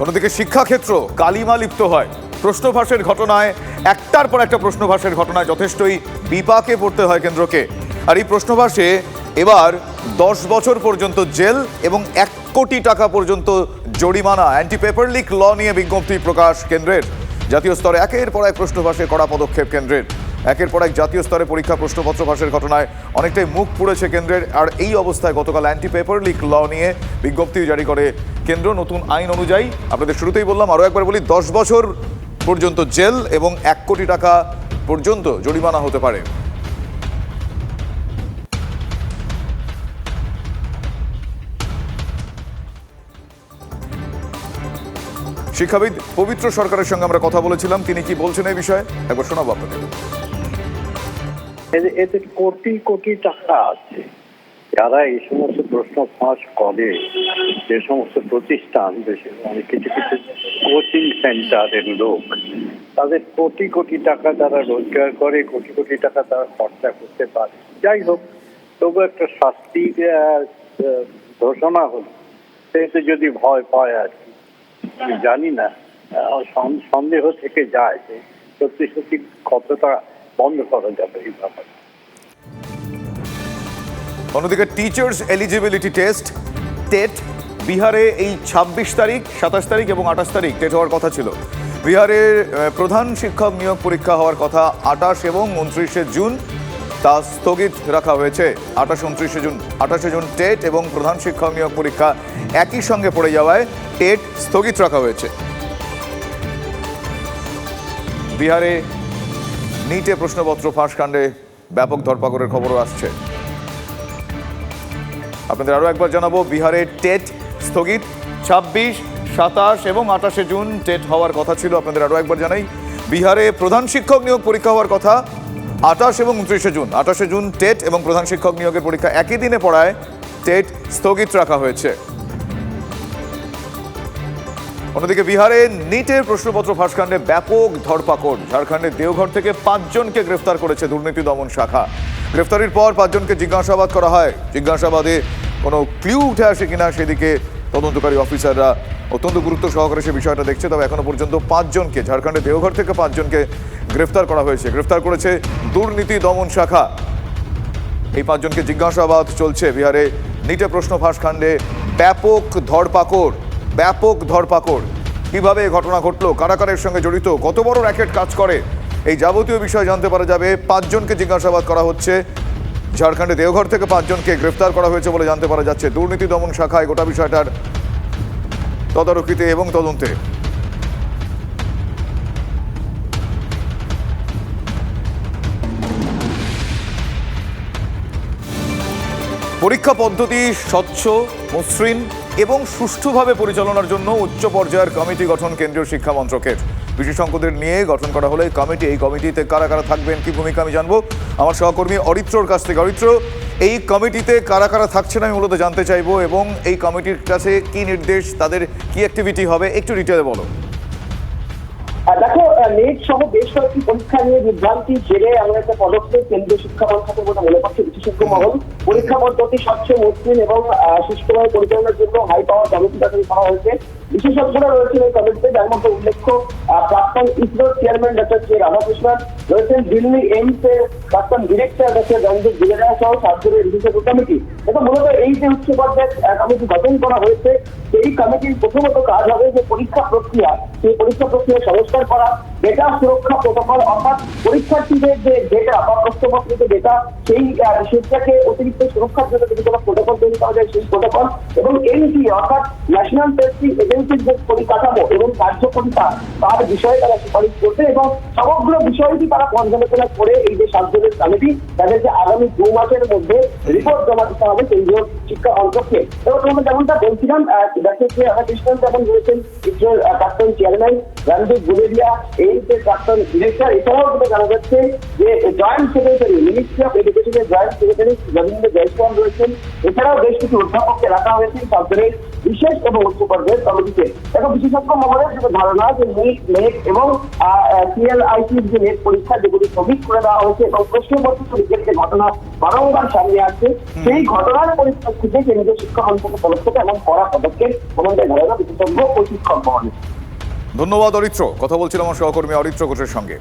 অন্যদিকে শিক্ষাক্ষেত্র কালিমা লিপ্ত হয়। প্রশ্নভাসের ঘটনায়, একটার পর একটা প্রশ্নভাসের ঘটনায় যথেষ্টই বিপাকে পড়তে হয় কেন্দ্রকে। আর এই প্রশ্নভাসে এবার দশ বছর পর্যন্ত জেল এবং এক কোটি টাকা পর্যন্ত জরিমানা অ্যান্টি পেপার লিক ল নিয়ে বিজ্ঞপ্তি প্রকাশ কেন্দ্রের। জাতীয় স্তরে একের পর এক প্রশ্নভাসে কড়া পদক্ষেপ কেন্দ্রের। একের পর এক জাতীয় স্তরে পরীক্ষা প্রশ্নপত্র ফাঁসের ঘটনায় অনেকটাই মুখ পুড়েছে কেন্দ্রের। আর এই অবস্থায় গতকাল অ্যান্টি পেপার লিক ল নিয়ে বিজ্ঞপ্তি জারি করে কেন্দ্র, নতুন আইন অনুযায়ী, আপনাদের শুরুতেই বললাম, আরও একবার বলি, দশ বছর পর্যন্ত জেল এবং এক কোটি টাকা পর্যন্ত জরিমানা হতে পারে। শিক্ষাবিদ পবিত্র সরকারের সঙ্গে আমরা কথা বলেছিলাম, তিনি কি বলছেন এই বিষয়ে? একবার শোনাবো আপনাদের। এদের কোটি কোটি টাকা আছে? যারা এই সমস্ত প্রশ্ন ফাঁস করে, যে সমস্ত প্রতিষ্ঠান দেশের অনেক কিছু কিছু কোচিং সেন্টারের লোক, তাদের কোটি কোটি টাকা তারা রোজগার করে, কোটি কোটি টাকা তারা খরচা করতে পারে। যাই হোক, তবু একটা শাস্তি ঘোষণা হলো। সেতে যদি ভয় পায় আর কি জানি না সন্দেহ থেকে যায় যে সত্যি সত্যি কতটা বন্ধ করা যাবে এই ব্যাপারে। অন্যদিকে টিচার্স এলিজিবিলিটি টেস্ট টেট বিহারে এই ছাব্বিশ তারিখ, সাতাশ তারিখ এবং আঠাশ তারিখ টেট হওয়ার কথা ছিল। বিহারের প্রধান শিক্ষক নিয়োগ পরীক্ষা হওয়ার কথা আঠাশ এবং উনত্রিশে জুন, তা স্থগিত রাখা হয়েছে। আঠাশ, উনত্রিশে জুন, আঠাশে জুন টেট এবং প্রধান শিক্ষক নিয়োগ পরীক্ষা একই সঙ্গে পড়ে যাওয়ায় টেট স্থগিত রাখা হয়েছে। বিহারে নিটে প্রশ্নপত্র ফাঁস কাণ্ডে ব্যাপক ধরপাকড়ের খবরও আসছে। আপনাদের আরও একবার জানাব বিহারে টেট স্থগিত। ছাব্বিশ, সাতাশ এবং আঠাশে জুন টেট হওয়ার কথা ছিল, আপনাদের আরও একবার জানাই। বিহারে প্রধান শিক্ষক নিয়োগ পরীক্ষা হওয়ার কথা, আঠাশ এবং উনত্রিশে জুন। আঠাশে জুন টেট এবং প্রধান শিক্ষক নিয়োগের পরীক্ষা একই দিনে পড়ায়, টেট স্থগিত রাখা হয়েছে। অন্যদিকে বিহারে নিটের প্রশ্নপত্র ফাঁসকাণ্ডে ব্যাপক ধরপাকড়। ঝাড়খণ্ডের দেওঘর থেকে পাঁচজনকে গ্রেফতার করেছে দুর্নীতি দমন শাখা। গ্রেফতারির পর পাঁচজনকে জিজ্ঞাসাবাদ করা হয়। জিজ্ঞাসাবাদে কোনো ক্লিউ উঠে আসে কিনা সেদিকে তদন্তকারী অফিসাররা অত্যন্ত গুরুত্ব সহকারে সে বিষয়টা দেখছে, তবে এখনও পর্যন্ত পাঁচজনকে, ঝাড়খণ্ডের দেওঘর থেকে পাঁচজনকে গ্রেফতার করা হয়েছে। গ্রেফতার করেছে দুর্নীতি দমন শাখা। এই পাঁচজনকে জিজ্ঞাসাবাদ চলছে। বিহারে নিটে প্রশ্ন ফাঁস কাণ্ডে ব্যাপক ধরপাকড়। ব্যাপক ধরপাকড়। কীভাবে ঘটনা ঘটলো? কারাকারের সঙ্গে জড়িত কত বড় র্যাকেট কাজ করে? এই যাবতীয় বিষয় জানতে পারা যাবে। পাঁচজনকে জিজ্ঞাসাবাদ করা হচ্ছে। ঝাড়খণ্ডে দেওঘর থেকে পাঁচজনকে গ্রেফতার করা হয়েছে বলে জানতে পারা যাচ্ছে। দুর্নীতি দমন শাখায় গোটা বিষয়টার তদারকিতে এবং তদন্তে। পরীক্ষা পদ্ধতি স্বচ্ছ, মসৃণ এবং সুষ্ঠুভাবে পরিচালনার জন্য উচ্চ পর্যায়ের কমিটি গঠন কেন্দ্রীয় শিক্ষা মন্ত্রকের। বিশেষজ্ঞদের নিয়ে গঠন করা হলে কমিটি, এই কমিটিতে কারা কারা থাকবেন, কি ভূমিকা আমি জানব? আমার সহকর্মী অরিত্রর কাছ থেকে। অরিত্র, এই কমিটিতে কারা কারা থাকছেন আমি মূলত জানতে চাইব এবং এই কমিটির কাছে কি নির্দেশ, তাদের কি অ্যাক্টিভিটি হবে, একটু ডিটেলে বলো। দেখো নেট সহ বেশ কয়েকটি পরীক্ষা নিয়ে বিভ্রান্তি জেরে এমন একটা পদক্ষেপ কেন্দ্রীয় শিক্ষা মন্ত্রকের বলে মনে করছে বিশেষজ্ঞ মহল। পরীক্ষা পদ্ধতি স্বচ্ছ, মসৃণ এবং সুষ্ঠুভাবে পরিচালনার জন্য হাই পাওয়ার কমিটি গঠন করা হয়েছে। বিশেষজ্ঞরা রয়েছেন এই কমিটিতে যার মধ্যে উল্লেখ্য প্রাক্তন ইসরোর চেয়ারম্যান ডক্টর কে রাধাকৃষ্ণন, রয়েছেন দিল্লি এইমস এর প্রাক্তন ডিরেক্টর ডক্টর রঞ্জিত বিজয়া সহ সাতজনের বিশেষজ্ঞ কমিটি এবং মূলত এই যে উচ্চ পর্যায়ের কমিটি গঠন করা হয়েছে, সেই কমিটির প্রথমত কাজ হবে যে পরীক্ষা প্রক্রিয়া, সেই পরীক্ষা প্রক্রিয়া সংস্কার করা ডেটা সুরক্ষা প্রোটোকল অর্থাৎ পরীক্ষার্থীদের যে ডেটা বা প্রশ্নপত্রের যে ডেটা সেই সেটাকে অতিরিক্ত সুরক্ষার জন্য যদি কোনো প্রোটোকল তৈরি করা যায়, সেই প্রোটোকল এবং এনটি অর্থাৎ ন্যাশনাল টেস্টিং এজেন্সির যে পরিকাঠামো এবং কার্যকরিতা, তার বিষয়ে তারা সুপারিশ করবে এবং সমগ্র বিষয়টি তারা পর্যালোচনা করে এই যে সাতজনের কমিটি তাদেরকে আগামী দু মাসের মধ্যে রিপোর্ট জমা দিতে হবে কেন্দ্রীয় শিক্ষা মন্ত্রককে এবং তোমাকে যেমনটা বলছিলাম ডক্টর কে রাধাকৃষ্ণন যেমন রয়েছেন ইসরোর প্রাক্তন চেয়ারম্যান রণদীপ গুলেরিয়া এইচের প্রাক্তন ডিরেক্টর এছাড়াও যেটা জানা যাচ্ছে যে জয়েন্ট সেক্রেটারি, মিনিস্ট্রি অফ এডুকেশনের জয়েন্ট সেক্রেটারি রবীন্দ্র জয়সওয়াল রয়েছেন। এছাড়াও বেশ কিছু অধ্যাপককে রাখা হয়েছে সরকারের বিশেষ এবং উচ্চ পর্যায়ের কমিটিতে। এখন বিশেষজ্ঞ মহলের যেটা ধারণা যে নিট নেট এবং সিএলআইসির যে নেট পরীক্ষা যেগুলি স্থগিত করে দেওয়া হয়েছে এবং প্রশ্নপত্র যে ঘটনা বারংবার সামনে আসছে, সেই ঘটনার পরিপ্রেক্ষিতে কেন্দ্রীয় শিক্ষা মন্ত্রকের তরফ থেকে কড়া পদক্ষেপ এমনটাই ধারণা বিশেষজ্ঞ ও মহলে ধন্যবাদ অরিত্র। কথা বলছিলাম আমার সহকর্মী অরিত্র ঘোষের সঙ্গে।